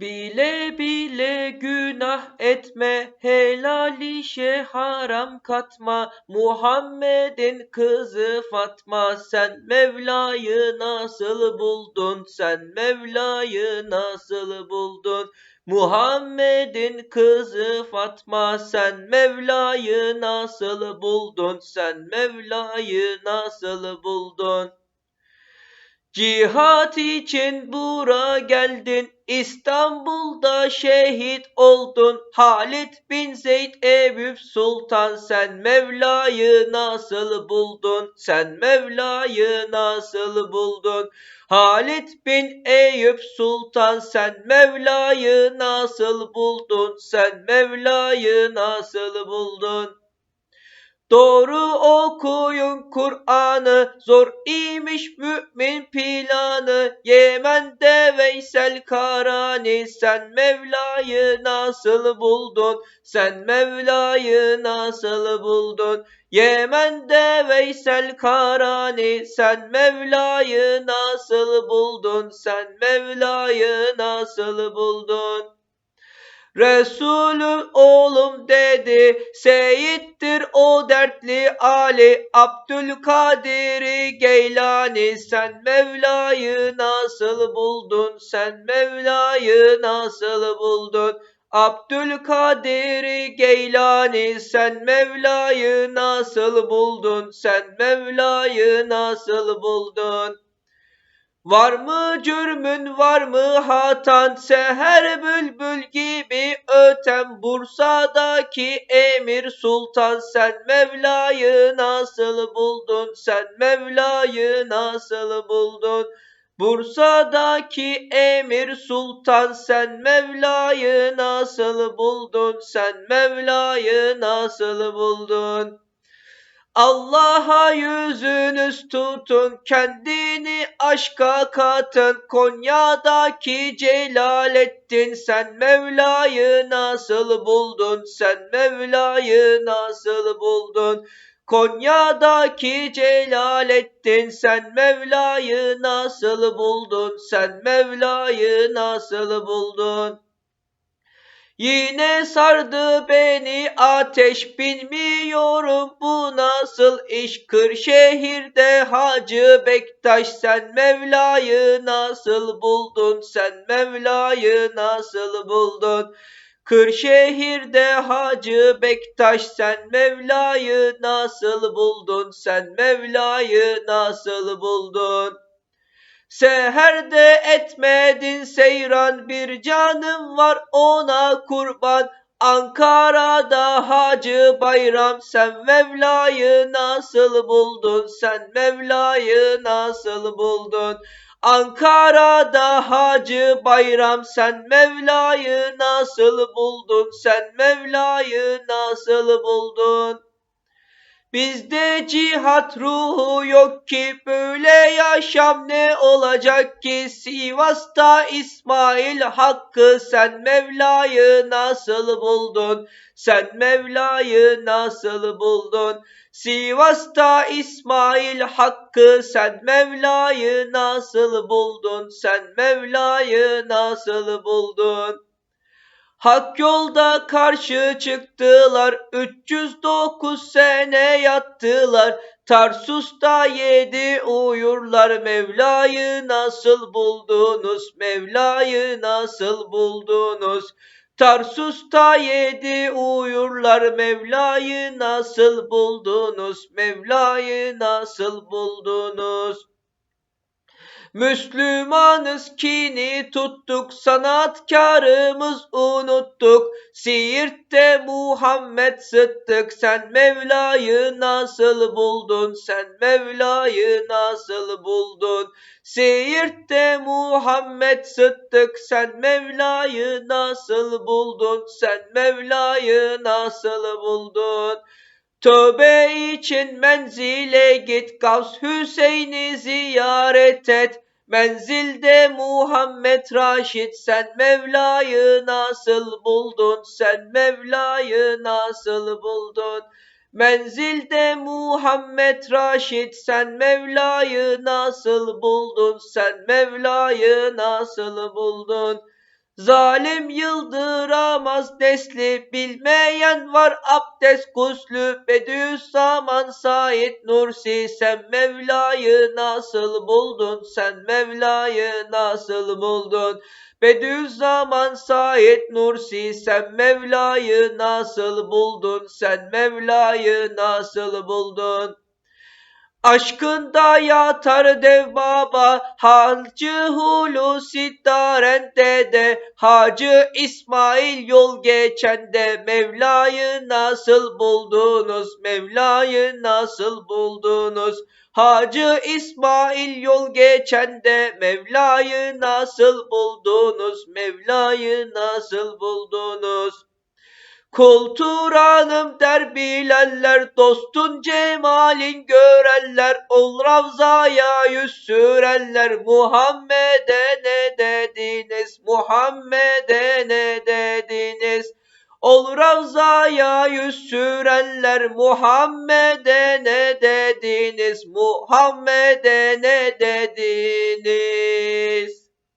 Bile bile günah etme, helal işe haram katma. Muhammed'in kızı Fatma, sen Mevla'yı nasıl buldun? Sen Mevla'yı nasıl buldun? Muhammed'in kızı Fatma, sen Mevla'yı nasıl buldun? Sen Mevla'yı nasıl buldun? Cihat için bura geldin, İstanbul'da şehit oldun. Halit bin Zeyd Eyüp Sultan, sen Mevla'yı nasıl buldun? Sen Mevla'yı nasıl buldun? Halit bin Eyüp Sultan, sen Mevla'yı nasıl buldun? Sen Mevla'yı nasıl buldun? Doğru okuyun Kur'an'ı, zor imiş mümin planı. Yemen'de Veysel Karani, sen Mevla'yı nasıl buldun? Sen Mevla'yı nasıl buldun? Yemen'de Veysel Karani, sen Mevla'yı nasıl buldun? Sen Mevla'yı nasıl buldun? Resulüm oğlum dedi, Seyittir o dertli Ali, Abdülkadir Geylani, sen Mevla'yı nasıl buldun, sen Mevla'yı nasıl buldun? Abdülkadir Geylani, sen Mevla'yı nasıl buldun, sen Mevla'yı nasıl buldun? Var mı cürmün var mı hatan? Seher bülbül gibi öten Bursa'daki emir sultan. Sen Mevla'yı nasıl buldun? Sen Mevla'yı nasıl buldun? Bursa'daki emir sultan. Sen Mevla'yı nasıl buldun? Sen Mevla'yı nasıl buldun Allah'a yüzünüz tutun, kendini aşka katın. Konya'daki Celalettin, sen Mevla'yı nasıl buldun? Sen Mevla'yı nasıl buldun? Konya'daki Celalettin, sen Mevla'yı nasıl buldun? Sen Mevla'yı nasıl buldun? Yine sardı beni ateş bilmiyorum bu nasıl iş. Kırşehir'de Hacı Bektaş sen Mevla'yı nasıl buldun? Sen Mevla'yı nasıl buldun? Kırşehir'de Hacı Bektaş sen Mevla'yı nasıl buldun? Sen Mevla'yı nasıl buldun Seherde etmedin seyran bir canım var ona kurban. Ankara'da Hacı Bayram sen Mevla'yı nasıl buldun? Sen Mevla'yı nasıl buldun? Ankara'da Hacı Bayram sen Mevla'yı nasıl buldun? Sen Mevla'yı nasıl buldun? Bizde cihat ruhu yok ki böyle yaşam ne olacak ki Sivas'ta İsmail Hakkı sen Mevla'yı nasıl buldun? Sen Mevla'yı nasıl buldun? Sivas'ta İsmail Hakkı sen Mevla'yı nasıl buldun? Sen Mevla'yı nasıl buldun? Hak yolda karşı çıktılar, 309 sene yattılar. Tarsus'ta yedi uyurlar, Mevla'yı nasıl buldunuz, Mevla'yı nasıl buldunuz? Tarsus'ta yedi uyurlar, Mevla'yı nasıl buldunuz, Mevla'yı nasıl buldunuz? Müslümanız kini tuttuk, sanatkarımız unuttuk. Siirt'te Muhammed Sıddık, sen Mevla'yı nasıl buldun? Sen Mevla'yı nasıl buldun? Siirt'te Muhammed Sıddık, sen Mevla'yı nasıl buldun? Sen Mevla'yı nasıl buldun? Tövbe için menzile git, Gavs Hüseyin'i ziyaret et. Menzilde Muhammed Raşid sen Mevla'yı nasıl buldun? Sen Mevla'yı nasıl buldun? Menzilde Muhammed Raşid sen Mevla'yı nasıl buldun? Sen Mevla'yı nasıl buldun? Zalim yıldıramaz nesli bilmeyen var abdest guslü Bediüzzaman Said Nursi. Sen Mevla'yı nasıl buldun? Sen Mevla'yı nasıl buldun? Bediüzzaman Said Nursi sen Mevla'yı nasıl buldun? Sen Mevla'yı nasıl buldun Aşkında yatar dev baba, Hacı Hulusi Darende de, Hacı İsmail yol geçende, Mevla'yı nasıl buldunuz, Mevla'yı nasıl buldunuz? Hacı İsmail yol geçende, Mevla'yı nasıl buldunuz, Mevla'yı nasıl buldunuz? Kul Turan'ım der bilenler, dostun cemalin görenler, ol Ravza'ya yüz sürenler, Muhammed'e ne dediniz, Muhammed'e ne dediniz? Ol Ravza'ya yüz sürenler, Muhammed'e ne dediniz, Muhammed'e ne dediniz?